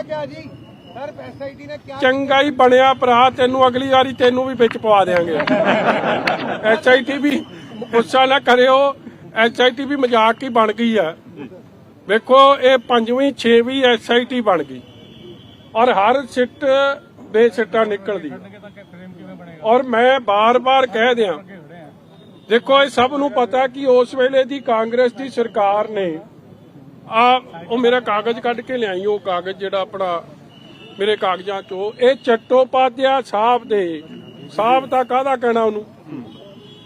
ਨੇ ਜੀ। Sir SIT ਨੇ ਕਿਹਾ ਚੰਗਾ ਹੀ ਬਣਿਆ ਭਰਾ, ਤੈਨੂੰ ਅਗਲੀ ਵਾਰੀ ਤੈਨੂੰ ਵੀ ਵਿੱਚ ਪਵਾ ਦੇਾਂਗੇ ਐਚਆਈਟੀ ਵੀ ਗੁੱਸਾ ਨਾ ਕਰਿਓ ਐਚਆਈਟੀ ਵੀ ਮਜ਼ਾਕ ਹੀ ਬਣ ਗਈ ਆ। ਵੇਖੋ, ਇਹ ਪੰਜਵੀਂ, ਛੇਵੀਂ ਐਸਆਈਟੀ ਬਣ ਗਈ। ਔਰ ਹਰ ਸਿੱਟ ਬੇਸਿੱਟਾ ਨਿਕਲਦੀ ਔਰ ਮੈਂ ਬਾਰ-ਬਾਰ ਕਹਿ ਦਿਆਂ, ਦੇਖੋ, ਇਹ ਸਭ ਨੂੰ ਪਤਾ ਕਿ ਉਸ ਵੇਲੇ ਦੀ ਕਾਂਗਰਸ ਦੀ ਸਰਕਾਰ ਨੇ ਆ, ਉਹ ਮੇਰਾ ਕਾਗਜ਼ ਕੱਢ ਕੇ ਲਿਆਈ, ਉਹ ਕਾਗਜ਼ ਜਿਹੜਾ ਆਪਣਾ ਮੇਰੇ ਕਾਗਜ਼ਾਂ ਚੋਂ, ਇਹ ਚੱਟੋਪਾਧਿਆ ਸਾਹਿਬ ਦੇ। ਸਾਹਿਬ ਦਾ ਕਾਹਦਾ ਕਹਿਣਾ ਉਹਨੂੰ?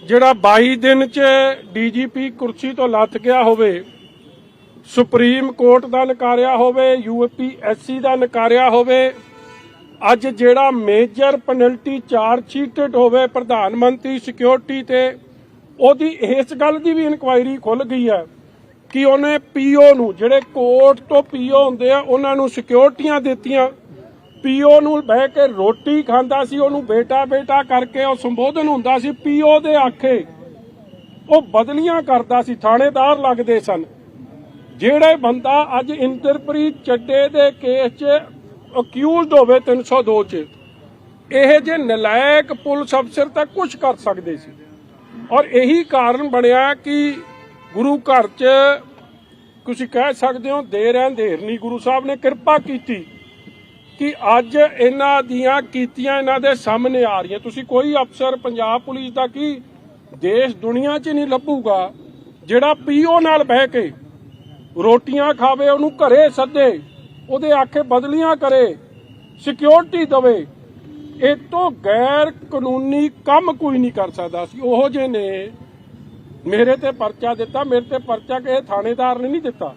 ਜਿਹੜਾ 22 ਦਿਨ ਚ ਡੀਜੀਪੀ ਕੁਰਸੀ ਤੋਂ ਲੱਥ ਗਿਆ ਹੋਵੇ, ਸੁਪਰੀਮ ਕੋਰਟ ਦਾ ਨਕਾਰਿਆ ਹੋਵੇ ਯੂਪੀਐਸਸੀ ਦਾ ਨਕਾਰਿਆ ਹੋਵੇ, ਅੱਜ ਜਿਹੜਾ ਮੇਜਰ ਪੈਨਲਟੀ ਚਾਰਜ ਸ਼ੀਟਡ ਹੋਵੇ ਪ੍ਰਧਾਨ ਮੰਤਰੀ ਸਿਕਿਉਰਿਟੀ ਤੇ, ਉਹਦੀ ਇਸ ਗੱਲ ਦੀ ਵੀ ਇਨਕੁਆਇਰੀ ਖੁੱਲ ਗਈ ਹੈ। ਕਿ ਉਹਨੇ ਪੀਓ ਨੂੰ, ਜਿਹੜੇ ਕੋਰਟ ਤੋਂ ਪੀਓ ਹੁੰਦੇ ਆ, ਉਹਨਾਂ ਨੂੰ ਸਿਕਿਉਰਿਟੀਆਂ ਦਿੱਤੀਆਂ। ਪੀਓ ਨੂੰ ਬਹਿ ਕੇ ਰੋਟੀ ਖਾਂਦਾ ਸੀ, ਉਹਨੂੰ ਬੇਟਾ ਬੇਟਾ ਕਰਕੇ ਉਹ ਸੰਬੋਧਨ ਹੁੰਦਾ ਸੀ, ਪੀਓ ਦੇ ਆਖੇ। ਉਹ ਬਦਲੀਆਂ ਕਰਦਾ ਸੀ, ਥਾਣੇਦਾਰ ਲੱਗਦੇ ਸਨ। ਜਿਹੜੇ ਬੰਦਾ ਅੱਜ ਇੰਦਰਪ੍ਰੀਤ ਚੱਡੇ ਦੇ ਕੇਸ 'ਚ ਅਕਿਊਜ਼ਡ ਹੋਵੇ 302 'ਚ, ਇਹ ਜੇ ਨਲਾਇਕ ਪੁਲਿਸ ਅਫਸਰ ਤਾਂ ਕੁਝ ਕਰ ਸਕਦੇ ਸੀ। ਔਰ ਇਹੀ ਕਾਰਨ ਬਣਿਆ ਕਿ ਗੁਰੂ ਘਰ 'ਚ ਤੁਸੀਂ ਕਹਿ ਸਕਦੇ ਹੋ ਦੇਰ ਹੈ ਅੰਧੇਰ ਗੁਰੂ ਸਾਹਿਬ ਨੇ ਕਿਰਪਾ ਕੀਤੀ ਕਿ ਅੱਜ ਇਹਨਾਂ ਦੀਆਂ ਕੀਤੀਆਂ ਇਹਨਾਂ ਦੇ ਸਾਹਮਣੇ ਆ ਰਹੀਆਂ। ਤੁਸੀਂ ਕੋਈ ਅਫਸਰ ਪੰਜਾਬ ਪੁਲਿਸ ਦਾ ਕੀ ਦੇਸ਼ ਦੁਨੀਆ 'ਚ ਨਹੀਂ ਲੱਭੂਗਾ, ਜਿਹੜਾ ਪੀਓ ਨਾਲ ਬਹਿ ਕੇ ਰੋਟੀਆਂ ਖਾਵੇ, ਉਹਨੂੰ ਘਰੇ ਸੱਦੇ, ਉਹਦੇ ਆਖੇ ਬਦਲੀਆਂ ਕਰੇ ਸਿਕਿਉਰਿਟੀ ਦਵੇ, ਇਹ ਤੋਂ ਗੈਰ ਕਾਨੂੰਨੀ ਕੰਮ ਕੋਈ ਨਹੀਂ ਕਰ ਸਕਦਾ। ਸੀ ਉਹੋ ਜਿਹੇ ਨੇ ਮੇਰੇ ਤੇ ਪਰਚਾ ਦਿੱਤਾ, ਮੇਰੇ ਤੇ ਪਰਚਾ ਕਿਸੇ ਥਾਣੇਦਾਰ ਨੇ ਨਹੀਂ ਦਿੱਤਾ।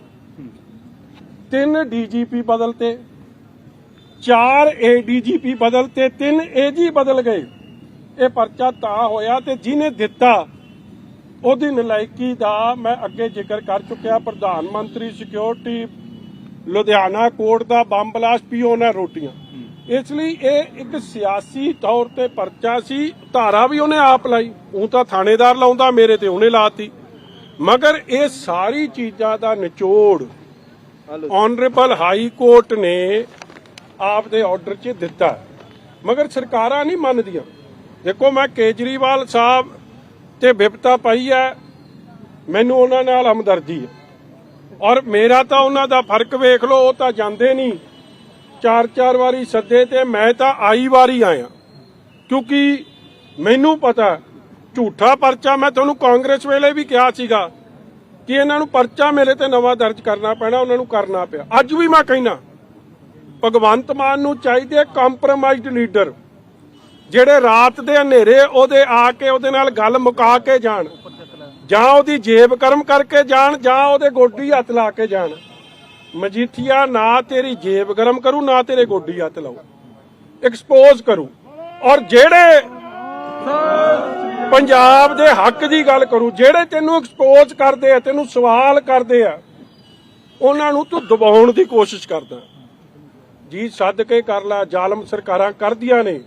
ਤਿੰਨ ਡੀਜੀਪੀ ਬਦਲਤੇ ਚਾਰ ਏਡੀਜੀਪੀ ਬਦਲਤੇ ਤਿੰਨ ਏਜੀ ਬਦਲ ਗਏ। ਇਹ ਪਰਚਾ ਤਾਂ ਹੋਇਆ ਤੇ ਜਿਹਨੇ ਦਿੱਤਾ, ਉਹਦੀ ਨਲਾਇਕੀ ਦਾ ਮੈਂ ਅੱਗੇ ਜ਼ਿਕਰ ਕਰ ਚੁੱਕਿਆ। ਪ੍ਰਧਾਨ ਮੰਤਰੀ ਸਿਕਿਉਰਿਟੀ ਲੁਧਿਆਣਾ ਕੋਰਟ ਦਾ ਬੰਬ ਬਲਾਸਟ ਪੀਓ ਨਾ ਰੋਟੀਆਂ। ਇਸ ਲਈ ਇਹ ਇੱਕ ਸਿਆਸੀ ਤੌਰ ਤੇ ਪਰਚਾ ਸੀ। ਧਾਰਾ ਵੀ ਉਹਨੇ ਆਪ ਲਾਈ। ਉਹ ਤਾਂ ਥਾਣੇਦਾਰ ਲਾਉਂਦਾ ਮੇਰੇ ਤੇ ਉਹਨੇ ਲਾਤੀ। ਮਗਰ ਇਹ ਸਾਰੀ ਚੀਜ਼ਾਂ ਦਾ ਨਿਚੋੜ ਆਨਰੇਬਲ ਹਾਈ ਕੋਰਟ ਨੇ ਆਪ ਦੇ ਆਰਡਰ 'ਚ ਦਿੱਤਾ। ਮਗਰ ਸਰਕਾਰਾਂ ਨਹੀਂ ਮੰਨਦੀਆਂ। ਦੇਖੋ ਮੈਂ ਕੇਜਰੀਵਾਲ ਸਾਹਿਬ ਤੇ ਵਿਪਤਾ ਪਾਈ ਹੈ। ਮੈਨੂੰ ਉਹਨਾਂ ਨਾਲ ਹਮਦਰਦੀ ਹੈ। ਔਰ ਮੇਰਾ ਤਾਂ ਉਹਨਾਂ ਦਾ ਫ਼ਰਕ ਵੇਖ ਲਓ ਉਹ ਤਾਂ ਜਾਂਦੇ ਨਹੀਂ। ਚਾਰ ਚਾਰ ਵਾਰੀ ਸੱਦੇ ਤੇ ਮੈਂ ਤਾਂ ਆਈ ਵਾਰੀ ਆਇਆ। ਕਿਉਂਕਿ ਮੈਨੂੰ ਪਤਾ, ਝੂਠਾ ਪਰਚਾ ਮੈਂ ਤੁਹਾਨੂੰ ਕਾਂਗਰਸ ਵੇਲੇ ਵੀ ਕਿਹਾ ਸੀਗਾ ਕਿ ਇਹਨਾਂ ਨੂੰ ਪਰਚਾ ਮੇਰੇ ਤੇ ਨਵਾਂ ਦਰਜ ਕਰਨਾ ਪੈਣਾ, ਉਹਨਾਂ ਨੂੰ ਕਰਨਾ ਪਿਆ। ਅੱਜ ਵੀ ਮੈਂ ਕਹਿਣਾ ਭਗਵੰਤ ਮਾਨ ਨੂੰ ਚਾਹੀਦੇ ਕੰਪਰੋਮਾਈਜ਼ਡ ਲੀਡਰ ਜਿਹੜੇ ਰਾਤ ਦੇ ਹਨੇਰੇ ਉਹਦੇ ਆ ਕੇ ਉਹਦੇ ਨਾਲ ਗੱਲ ਮੁਕਾ ਕੇ ਜਾਣ, ਜਾਂ ਉਹਦੀ ਜੇਬ ਕਰਮ ਕਰਕੇ ਜਾਣ, ਜਾਂ ਉਹਦੇ ਗੋਡੀ ਹੱਥ ਲਾ ਕੇ ਜਾਣ। ਮਜੀਠੀਆ, ਨਾ ਤੇਰੀ ਜੇਬ ਗਰਮ ਕਰੂ, ਨਾ ਤੇਰੇ ਗੋਡੀ ਹੱਥ ਲਾਉ। ਐਕਸਪੋਜ਼ ਕਰੂ। ਔਰ ਜਿਹੜੇ ਪੰਜਾਬ ਦੇ ਹੱਕ ਦੀ ਗੱਲ ਕਰੂ, ਜਿਹੜੇ ਤੈਨੂੰ ਐਕਸਪੋਜ਼ ਕਰਦੇ ਆ, ਤੈਨੂੰ ਸਵਾਲ ਕਰਦੇ ਆ, ਉਹਨਾਂ ਨੂੰ ਤੂੰ ਦਬਾਉਣ ਦੀ ਕੋਸ਼ਿਸ਼ ਕਰਦਾ। ਜੀ, ਸੱਦ ਕੇ ਕਰ ਲੈ, ਜ਼ਾਲਮ ਸਰਕਾਰਾਂ ਕਰਦੀਆਂ ਨੇ।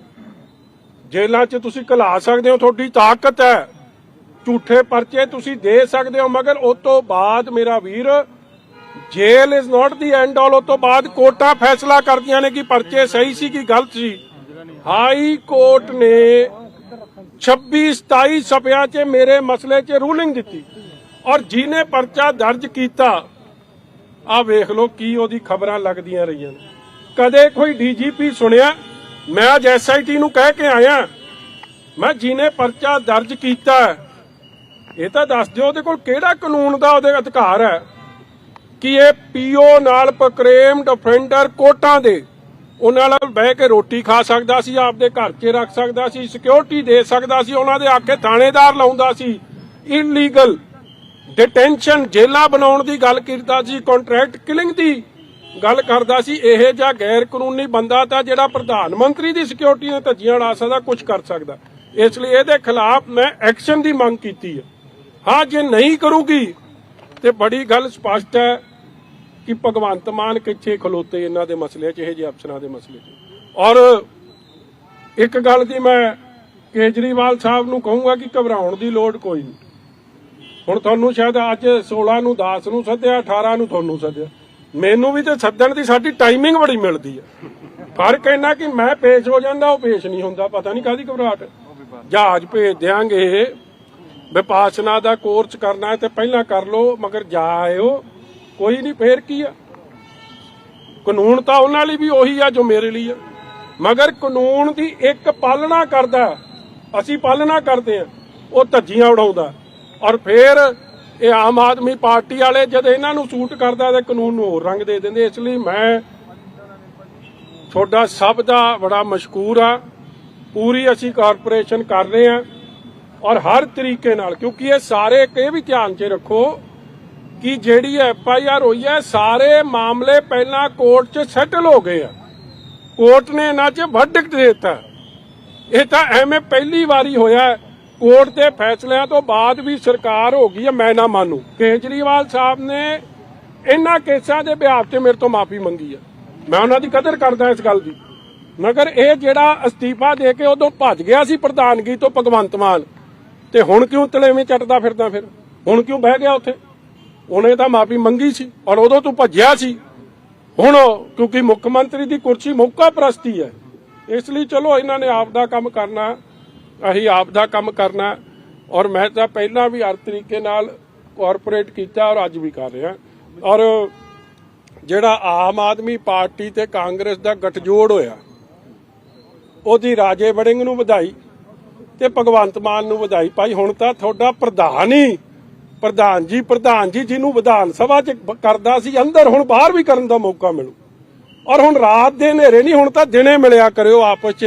ਜੇਲ੍ਹਾਂ 'ਚ ਤੁਸੀਂ ਘਲਾ ਸਕਦੇ ਹੋ, ਤੁਹਾਡੀ ਤਾਕਤ ਹੈ। ਝੂਠੇ ਪਰਚੇ ਤੁਸੀਂ ਦੇ ਸਕਦੇ ਹੋ, ਮਗਰ ਉਸ ਤੋਂ ਬਾਅਦ ਮੇਰਾ ਵੀਰ jail is not the end all ਉਸ ਤੋਂ ਬਾਅਦ ਕੋਰਟਾਂ ਫੈਸਲਾ ਕਰਦੀਆਂ ਨੇ ਕਿ ਪਰਚੇ ਸਹੀ ਸੀ ਕਿ ਗਲਤ ਸੀ। ਹਾਈ ਕੋਰਟ ਨੇ 26 27 ਸਪਿਆਂ 'ਚ ਮੇਰੇ ਮਸਲੇ 'ਚ ਰੂਲਿੰਗ ਦਿੱਤੀ ਔਰ ਜਿਹਨੇ ਪਰਚਾ ਦਰਜ ਕੀਤਾ ਆ ਵੇਖ ਲਓ ਕੀ ਉਹਦੀ ਖਬਰਾਂ ਲੱਗਦੀਆਂ ਰਹੀਆਂ ਨੇ। ਕਦੇ ਕੋਈ ਡੀਜੀਪੀ ਸੁਣਿਆ? ਮੈਂ ਅੱਜ ਐਸਆਈਟੀ ਨੂੰ ਕਹਿ ਕੇ ਆਇਆ। ਮੈਂ ਜਿਹਨੇ ਪਰਚਾ ਦਰਜ ਕੀਤਾ, ਇਹ ਤਾਂ ਦੱਸ ਦਿਓ ਉਹਦੇ ਕੋਲ ਕਿਹੜਾ ਕਾਨੂੰਨ ਦਾ ਉਹਦੇ ਅਧਿਕਾਰ ਹੈ? ਕਿ ਇਹ ਪੀਓ ਨਾਲ ਪ੍ਰੇਮ ਡਿਫੈਂਡਰ ਕੋਟਾਂ ਦੇ। ਉਹਨਾਂ ਨਾਲ ਬਹਿ ਕੇ ਰੋਟੀ ਖਾ ਸਕਦਾ ਸੀ, ਆਪਦੇ ਘਰ 'ਚ ਰੱਖ ਸਕਦਾ ਸੀ ਸਿਕਿਉਰਿਟੀ ਦੇ ਸਕਦਾ ਸੀ, ਉਹਨਾਂ ਦੇ ਆਖੇ ਥਾਣੇਦਾਰ ਲਾਉਂਦਾ ਸੀ। ਇਲੀਗਲ ਡਿਟੈਂਸ਼ਨ ਜੇਲਾਂ ਬਣਾਉਣ ਦੀ ਗੱਲ ਕਰਦਾ ਸੀ ਕੰਟਰੈਕਟ ਕਿਲਿੰਗ ਦੀ ਗੱਲ ਕਰਦਾ ਸੀ। ਇਹ ਜਾਂ ਗੈਰ ਕਾਨੂੰਨੀ ਬੰਦਾ ਤਾਂ ਜਿਹੜਾ ਪ੍ਰਧਾਨ ਮੰਤਰੀ ਦੀ ਸਿਕਿਉਰਿਟੀ ਨੇ ਧੱਜੀਆਂ ਲਾ ਸਕਦਾ ਕੁਝ ਕਰ ਸਕਦਾ। ਇਸ ਲਈ ਇਹਦੇ ਖਿਲਾਫ ਮੈਂ ਐਕਸ਼ਨ ਦੀ ਮੰਗ ਕੀਤੀ ਹੈ। ਹਾਂ, ਜੇ ਨਹੀਂ ਕਰੂਗੀ ਤੇ ਬੜੀ ਗੱਲ ਸਪਸ਼ਟ ਹੈ ਕਿ ਭਗਵੰਤ ਮਾਨ ਕਿੱਥੇ ਖਲੋਤੇ ਇਹਨਾਂ ਦੇ ਮਸਲੇ 'ਚ, ਇਹ ਜਿਹੇ ਅਫਸਰਾਂ ਦੇ ਮਸਲੇ 'ਚ। ਔਰ ਇੱਕ ਗੱਲ ਦੀ ਮੈਂ ਕੇਜਰੀਵਾਲ ਸਾਹਿਬ ਨੂੰ ਕਹੂੰਗਾ ਕਿ ਘਬਰਾਉਣ ਦੀ ਲੋੜ ਕੋਈ ਨਹੀਂ। ਹੁਣ ਤੁਹਾਨੂੰ ਸ਼ਾਇਦ ਅੱਜ 16 ਨੂੰ 10 ਨੂੰ ਸੱਦਿਆ 18 ਨੂੰ ਤੁਹਾਨੂੰ ਸੱਦਿਆ। ਮੈਨੂੰ ਵੀ ਤੇ ਸੱਦਣ ਦੀ ਸਾਡੀ ਟਾਈਮਿੰਗ ਬੜੀ ਮਿਲਦੀ ਹੈ ਫ਼ਰਕ ਇਹਨਾਂ ਕਿ ਮੈਂ ਪੇਸ਼ ਹੋ ਜਾਂਦਾ, ਉਹ ਪੇਸ਼ ਨਹੀਂ ਹੁੰਦਾ। ਪਤਾ ਨਹੀਂ ਕਾਦੀ ਘਬਰਾਹਟ। ਜਹਾਜ਼ ਭੇਜ ਦਿਆਂਗੇ। ਵਿਪਾਸਨਾ ਦਾ ਕੋਰਸ ਕਰਨਾ ਹੈ ਤੇ ਪਹਿਲਾਂ ਕਰ ਲਓ, ਮਗਰ ਜਾ ਆਇਓ। ਕੋਈ ਨਹੀਂ, ਫੇਰ ਕੀ ਆ? ਕਾਨੂੰਨ ਤਾਂ ਉਹਨਾਂ ਲਈ ਵੀ ਉਹੀ ਆ ਜੋ ਮੇਰੇ ਲਈ ਆ। ਮਗਰ ਕਾਨੂੰਨ ਦੀ ਇੱਕ ਪਾਲਣਾ ਕਰਦਾ, ਅਸੀਂ ਪਾਲਣਾ ਕਰਦੇ ਆ, ਉਹ ਧੱਜੀਆਂ ਉਡਾਉਂਦਾ। ਔਰ ਫਿਰ ਇਹ ਆਮ ਆਦਮੀ ਪਾਰਟੀ ਵਾਲੇ ਜਦ ਇਹਨਾਂ ਨੂੰ ਸੂਟ ਕਰਦਾ ਤੇ ਕਾਨੂੰਨ ਨੂੰ ਹੋਰ ਰੰਗ ਦੇ ਦਿੰਦੇ, ਇਸ ਲਈ ਮੈਂ ਤੁਹਾਡਾ ਸਭ ਦਾ ਬੜਾ ਮਸ਼ਕੂਰ ਆ। ਪੂਰੀ ਅਸੀਂ ਕਾਰਪੋਰੇਸ਼ਨ ਕਰ ਰਹੇ ਆ ਔਰ ਹਰ ਤਰੀਕੇ ਨਾਲ, ਕਿਉਂਕਿ ਇਹ ਸਾਰੇ ਇੱਕ ਇਹ ਵੀ ਧਿਆਨ 'ਚ ਰੱਖੋ ਕਿ ਜਿਹੜੀ ਐਫ ਆਈ ਆਰ ਹੋਈ ਹੈ, ਸਾਰੇ ਮਾਮਲੇ ਪਹਿਲਾਂ ਕੋਰਟ 'ਚ ਸੈਟਲ ਹੋ ਗਏ ਆ। ਕੋਰਟ ਨੇ ਇਹਨਾਂ 'ਚ ਵਰਡਿਕਟ ਦਿੱਤਾ। ਇਹ ਤਾਂ ਐਵੇਂ ਪਹਿਲੀ ਵਾਰੀ ਹੋਇਆ ਕੋਰਟ ਦੇ ਫੈਸਲਿਆਂ ਤੋਂ ਬਾਅਦ ਵੀ ਸਰਕਾਰ ਹੋ ਗਈ ਹੈ, ਮੈਂ ਨਾ ਮੰਨੂ। ਕੇਜਰੀਵਾਲ ਸਾਹਿਬ ਨੇ ਇਹਨਾਂ ਕੇਸਾਂ ਦੇ ਬਿਹਾਫ ਚ ਮੇਰੇ ਤੋਂ ਮਾਫੀ ਮੰਗੀ ਹੈ ਮੈਂ ਉਹਨਾਂ ਦੀ ਕਦਰ ਕਰਦਾ ਇਸ ਗੱਲ ਦੀ। ਮਗਰ ਇਹ ਜਿਹੜਾ ਅਸਤੀਫਾ ਦੇ ਕੇ ਉਦੋਂ ਭੱਜ ਗਿਆ ਸੀ ਪ੍ਰਧਾਨਗੀ ਤੋਂ ਭਗਵੰਤ ਮਾਨ, ਤੇ ਹੁਣ ਕਿਉਂ ਤਲੇਵੇਂ ਚੱਟਦਾ ਫਿਰਦਾ ਫਿਰ? ਹੁਣ ਕਿਉਂ ਬਹਿ ਗਿਆ ਉੱਥੇ? ਉਹਨੇ ਤਾਂ ਮਾਫੀ ਮੰਗੀ ਸੀ ਔਰ ਉਦੋਂ ਤੂੰ ਭੱਜਿਆ ਸੀ। ਹੁਣ ਕਿਉਂਕਿ ਮੁੱਖ ਮੰਤਰੀ ਦੀ ਕੁਰਸੀ ਮੌਕਾ ਪ੍ਰਸਤੀ ਹੈ। ਇਸ ਲਈ ਚਲੋ ਇਹਨਾਂ ਨੇ ਆਪ ਦਾ ਕੰਮ ਕਰਨਾ, ਅਸੀਂ ਆਪ ਦਾ ਕੰਮ ਕਰਨਾ ਔਰ ਮੈਂ ਤਾਂ ਪਹਿਲਾਂ ਵੀ ਹਰ ਤਰੀਕੇ ਨਾਲ ਕਾਰਪੋਰੇਟ ਕੀਤਾ ਔਰ ਅੱਜ ਵੀ ਕਰ ਰਿਹਾ। ਔਰ ਜਿਹੜਾ ਆਮ ਆਦਮੀ ਪਾਰਟੀ ਤੇ ਕਾਂਗਰਸ ਦਾ ਗਠਜੋੜ ਹੋਇਆ, ਉਹਦੀ ਰਾਜੇ ਵੜਿੰਗ ਨੂੰ ਵਧਾਈ ਤੇ ਭਗਵੰਤ ਮਾਨ ਨੂੰ ਵਧਾਈ। ਭਾਈ ਹੁਣ ਤਾਂ ਤੁਹਾਡਾ ਪ੍ਰਧਾਨ ਹੀ ਪ੍ਰਧਾਨ ਜੀ ਪ੍ਰਧਾਨ ਜੀ ਜਿਹਨੂੰ ਵਿਧਾਨ ਸਭਾ 'ਚ ਕਰਦਾ ਸੀ, ਅੰਦਰ ਹੁਣ ਬਾਹਰ ਵੀ ਕਰਨ ਦਾ ਮੌਕਾ ਮਿਲੂ। ਔਰ ਹੁਣ ਰਾਤ ਦੇ ਹਨੇਰੇ ਨਹੀਂ, ਹੁਣ ਤਾਂ ਦਿਨੇ ਮਿਲਿਆ ਕਰਿਓ ਆਪਸ 'ਚ।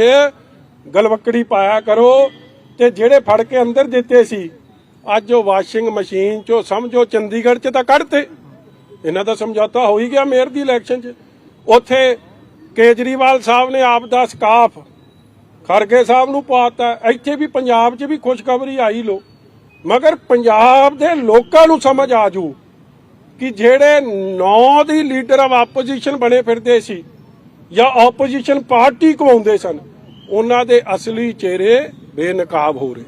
ਗਲਵੱਕੜੀ ਪਾਇਆ ਕਰੋ ਤੇ ਜਿਹੜੇ ਫੜ ਕੇ ਅੰਦਰ ਦਿੱਤੇ ਸੀ, ਅੱਜ ਉਹ ਵਾਸ਼ਿੰਗ ਮਸ਼ੀਨ 'ਚੋਂ ਸਮਝੋ ਚੰਡੀਗੜ੍ਹ 'ਚ ਤਾਂ ਕੱਢਤੇ। ਇਹਨਾਂ ਦਾ ਸਮਝੌਤਾ ਹੋ ਹੀ ਗਿਆ ਮੇਅਰ ਦੀ ਇਲੈਕਸ਼ਨ 'ਚ। ਉੱਥੇ ਕੇਜਰੀਵਾਲ ਸਾਹਿਬ ਨੇ ਆਪ ਦਾ ਸਕਾਫ ਖਰਗੇ ਸਾਹਿਬ ਨੂੰ ਪਾਤਾ ਇੱਥੇ ਵੀ ਪੰਜਾਬ 'ਚ ਵੀ ਖੁਸ਼ਖਬਰੀ ਆਈ ਲੋ। ਮਗਰ ਪੰਜਾਬ ਦੇ ਲੋਕਾਂ ਨੂੰ ਸਮਝ ਆ ਜੂ ਕਿ ਜਿਹੜੇ ਨੌ ਦੀ ਲੀਡਰ ਆਫ ਆਪੋਜੀਸ਼ਨ ਬਣੇ ਫਿਰਦੇ ਸੀ ਜਾਂ ਆਪੋਜੀਸ਼ਨ ਪਾਰਟੀ ਕਵਾਉਂਦੇ ਸਨ, ਉਹਨਾਂ ਦੇ ਅਸਲੀ ਚਿਹਰੇ ਬੇਨਕਾਬ ਹੋ ਰਹੇ।